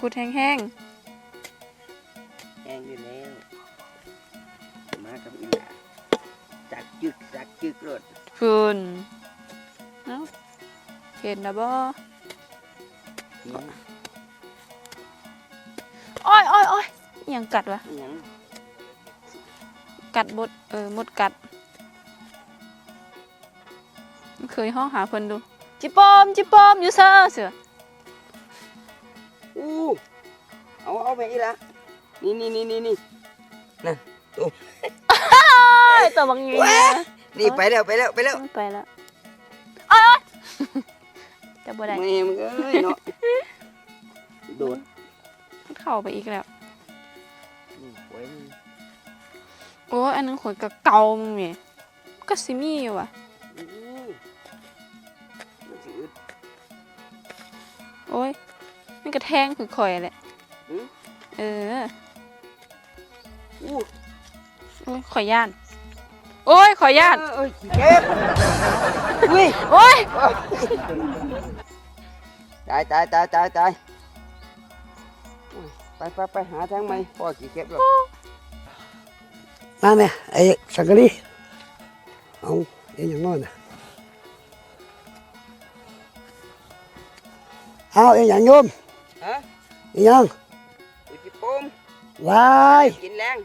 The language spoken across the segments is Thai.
ขุดแห้งแห้งอยู่แล้วมากับอีหลาจักจึกจักจึกรถๆฟืนเอ้าเห็นนะบ่นี่อ้อยอ้อยอ้อยอิหยังกัดวะ อิหยังกัดบดเออมดกัดเคยห้องหาเพิ่นดู จิปอมจิปอมอยู่เซอเสือ อู้เอาเอาไปอีหละนี่นี่นี่นี่นี่นั่นเอ้ยตัวบางอย่างเนี่ยนี่ไปแล้วไปแล้วไปแล้วไปแล้วอ้อยอ้อยจะบ่ได้แม่มึงเอ้ยเนาะโดดมันเข้าไปอีกแล้วนี่ไว้นี่โอ้ยอันนั้นขนกระเกามึงเนี่ยก็ซิมีอยู่ว่ะ แทงคือข่อยแหละหือ เอออู้โอ้ยข่อยย่าน โอ้ยข่อยย่าน เอ้ยขี้เก็บอุ้ยโอ้ยตายตายตายตายตายอุ้ยไปไปไปหาทางใหม่พ่อขี้เก็บหรอกมาแม่ไอ้สังกะรีเอาเอ็นอย่างนอนน่ะเอาเอ็นอย่างโยมฮะเอ็นอย่างอุจิปุมวายกินแรง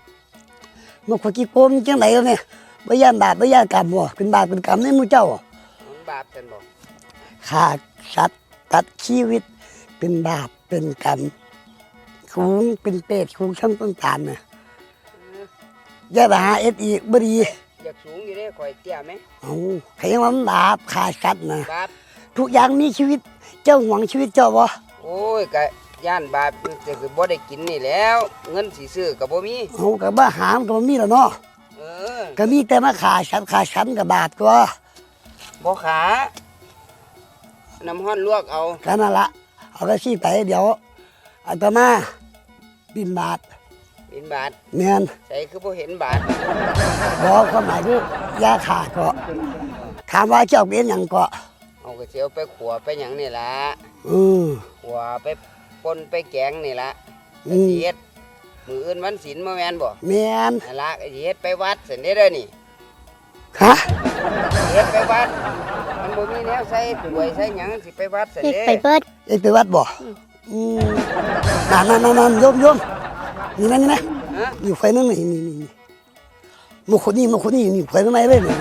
มาขวดกี่โกมจังไหนแล้วเนี่ยบ่ย่านบาปบ่ย่านกรรมบ่เป็นบาปเป็นกรรมในหมู่เจ้ามันบาปกันบอกฆ่าสัตว์ตัดชีวิต เป็นบาปเป็นกรรมคูงเป็นเปรตคูงช่างต้นตาลน่ะอย่าไปหาเอ็ดอีกบ่ดีอยากสูงอยู่เด้ข่อยเตี้ยไหมเอาใครยังว่ามันบาปฆ่าสัตว์น่ะบาปทุกอย่างมีชีวิตเจ้าหวังชีวิตเจ้าบ่โอ้ยกะ ย่านบาปแต่คือบ่ได้กินนี่แล้ว เงินสิซื้อก็บ่มีเอากับบ้าหามกับบ่มีแล้วเนาะเออก็มีแต่มาขาฉันขาฉันกับบาปตัวบ่ขาน้ำห้อนลวกเอาแค่นั้นละเอาไปซี่ไปเดี๋ยวอาตมาบินบาทบินบาทแมนใส่คือบ่เห็นบาทบอกความหมายคือยาขาเกาะถามว่าเจ้าเป็นอย่างเกาะเอาก็สิเอาไปขัวไปหยังนี่ล่ะอืมขัวไป ปนไปแกงนี่ล่ะอืม สิเฮ็ดมื้ออื่นวันศีลบ่แม่นบ่แมนนั่นล่ะก็สิเฮ็ดไปวัดซั่นเด้อเด้อนี่ฮะเฮ็ดไปวัด มันบ่มีแนวใส่ถ้วยใส่หยังสิไปวัดซั่นเด็กเด้ไปเบิดเอ็งไปวัดบ่อืมนั่นนั่นนั่นนั่นโยมโยมนี่นะนี่นะฮะอยู่ไฟนั่นนี่นี่นี่นี่มาคนนี้มาคนนี้นี่ไฟข้างในเลยนี่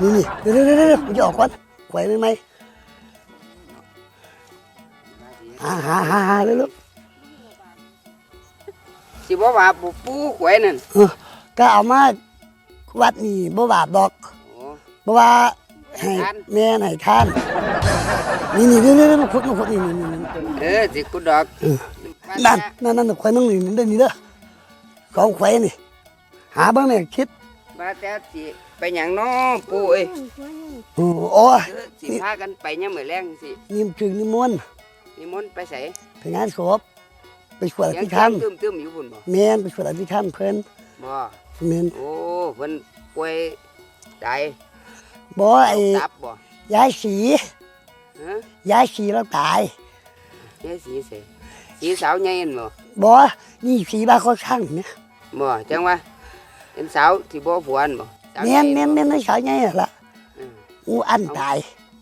นี่นี่เดี๋ยวเดี๋ยวเดี๋ยวเดี๋ยวกูจะออกก่อนไฟข้างใน หาหาหาหาเลยลูกสิบ่ว่าปูปูหวยนั่นเออก็เอามาวัดนี่บ่บาปดอกโอ้เพราว่าให้แม่ให้ท่านนี่นี่เดี๋ยวเดี๋ยวเดี๋ยวมาขุดมาขุดนี่นี่นี่นี่เออสิกูดอกนั่นนั่นนั่นควายนั่งนี่นี่เด้นี่เด้อของควายนี่ หาบ้างเนี่ยคิดว่าแต่สิไปหยังน้อปูเอ้ยโอ้ยสิพากันไปยามมื้อแรงสินี่ถึงนิมนต์ นิมนต์ไปไสไปงานศพไปสวดอยังภิธรรมตึมๆอยู่พุ่นบ่แม่นไปสวดอภิธรรมเพิ่นบ่แม่นโอ้เพิ่นป่วยตายบ่ไอ้ตับบ่ยายสีฮะยายสีแล้วตายยายสีเสสีสาวใหญ่นั่นบ่บ่นี่สีบ้าเขาช่างเนี่ยบ่จังว่าเป็นสาวที่บ่ผัวนั่นบ่สาวแม่นใหญ่แม่นแม่นไม่สาวใหญ่ล่ะอืมงูอันตาย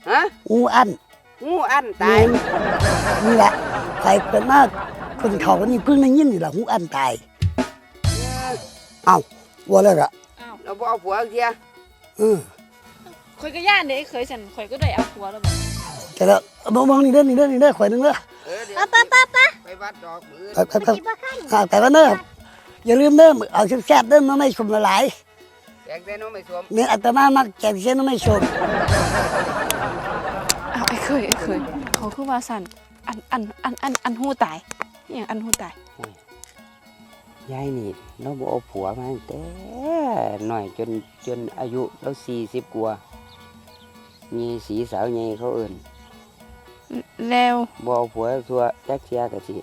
ฮะงูอัน งูอันตาย นี่แหละใครเป็นมากคนเขาคนนี้เพิ่งได้ยินนี่แหละงูอันตาย เอ้าว่าแล้วก็เราบ่เอาผัวเสียเออข่อยก็ย่านเด้เคยฉันข่อยก็ได้เอาผัวแล้วบ่แต่ละเอามองนี่เด้อนี่เด้อนี่เด้อข่อยหนึงเด้อเออเดี๋ยวป้าป้าป้าป้าไปวัดดอกมือไปไปไปที่บ้านอ่าแต่ว่าเด้ออย่าลืมเด้อเอาแซ่บๆเด้อมาไม่ชมละหลายแกงแต่น้องไม่สวมเมียนอาตมามักแกงเส้นมาไม่ชม เอาไอ้เคยไอ้เคย เขาคือว่าสั่นอันอันอันอันอันหูตายอหย่างอันหูตาย ยายนี่เราบ่เอาผัวมาตั้งแต่น้อยจนจนอายุเรา40กว่ามีสีสาวใหญ่เขาเอิ้นแล้วบ่เอาผัวทัวจักเสียก็สิ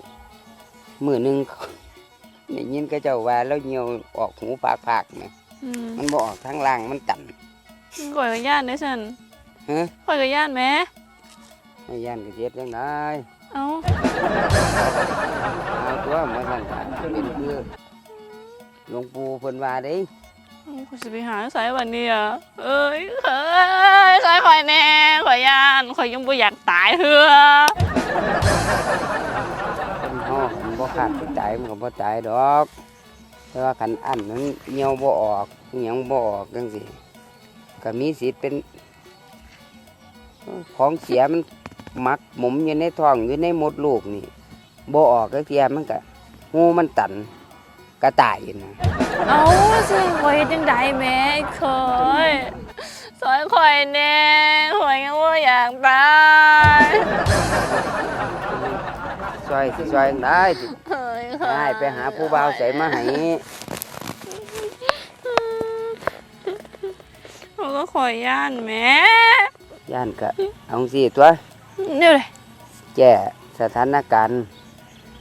มื้อหนึง ได้ยินเขาเจ้าว่าแล้วเหี่ยวออกหูปากปากๆแหมอืมมันบ่ออกทางล่างมันตันข่อยก็ย่านเด้อฉันฮะข่อยก็ย่านแหม่ ไม่ย่านก็เจ็ดจังไดเอาเอาตัวมาสั่นก็เป็นคือหลวงปู่เพิ่นว่าเด้กูสิไปหาสายวันนี้อะเอ้ยเอ้ยสายข่อยแน่ข่อยย่านข่อยยังบ่อยากตายเหือคนเฮาคันบ่ขาดสิตายมันก็บ่ตายดอกแต่ว่าคันอันมันเหี่ยวบ่ออกอิหยังบ่ออกจังซี่ก็มีสิทธิ์เป็น ของเสียมัน มักหมุมอยู่ในท้องอยู่ในมดลูกนี่บ่ออกก็เทียมันก็หูมันตันกระต่ายนะเอาสิข่อยเฮ็ดจังไดแหม่ไอ้เคยสายข่อยแน่ข่อยยังบ่อยากตายซอยสิซอยจั่งได้สิเฮ้ยได้ไปหาผู้บ่าวใส่มาให้เขาก็ข่อยย่านแหม่ย่านก็เอาสิตัว เดี๋ยวเลยแก้สถานการณ์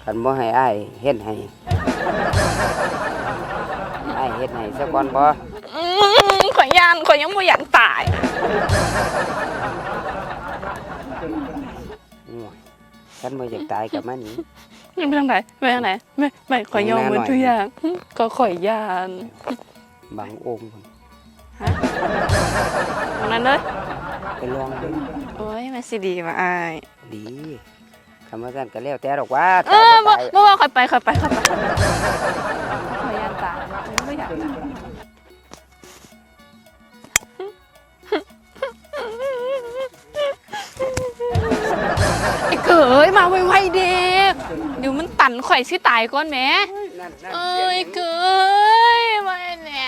คันบ่ให้อ้ายเฮ็ดให้อ้ายเฮ็ดให้ซะก่อนบ่อืมข่อยย่านข่อยยังบ่อยากตายโอ้ยคันบ่อยากตายก็มาหนีไปทางไหนไปทางไหนไม่ไม่ข่อยยอมหมดทุกอย่างก็ข่อยย่านบางองค์พุ่นตรงนั้นเลยไปลองเบิ่ง โอ้ยมันสิดีมาอายดีคำว่าซั่นก็แล้วแต่ดอกว่าเอตายอบ่บ่ตายบ่ว่าข่อยไปข่อยไปข่อยไปข่อยย่านตายข่อยไม่อยากตายไอ้เกยมาไวๆเด็กเดี๋ยวมันตันข่อยสิตายก่อนแหมนั่นนั่นเอ้เสียงเกยมาแหน่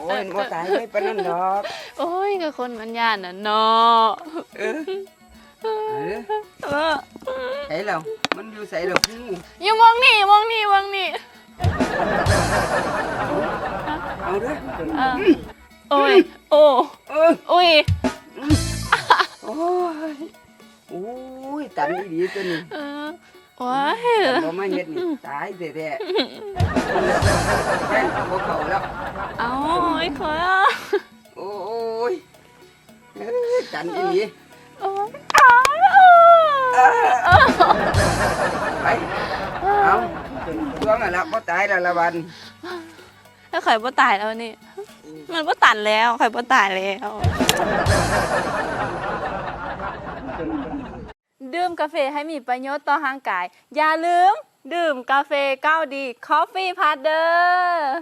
โอ้ยบ่ตายไม่ปานนั้นดอกโอ้ย ก็คนมันย่านน่ะเนาะเออเออเออใส่แล้วมันอยู่ใส่แล้วหูอย่มองนี่มองนี่มองนี่เอาเด้อเออโอ้ยโอ้เออโอ้ยโอ้ยโอ้ยตันอีหลีตัวนี้เออว้ายตันบ่มาเฮ็ดนี่ตายแท้ๆแค่บ่เข้าแล้วเอาไอ้ขอโอ้ยเอ้ยตันอีหลีโอ้ยอ้าวไปเอาช่วงนั้นละบ่ตายแล้วละบันแล้วข่อยบ่ตายแล้วนี่ มันบ่ตันแล้วข่อยบ่ตายแล้วดื่มกาแฟให้มีประโยชน์ต่อร่างกาย อย่าลืม ดื่มกาแฟก้าวดี Coffee p a r t เดอร์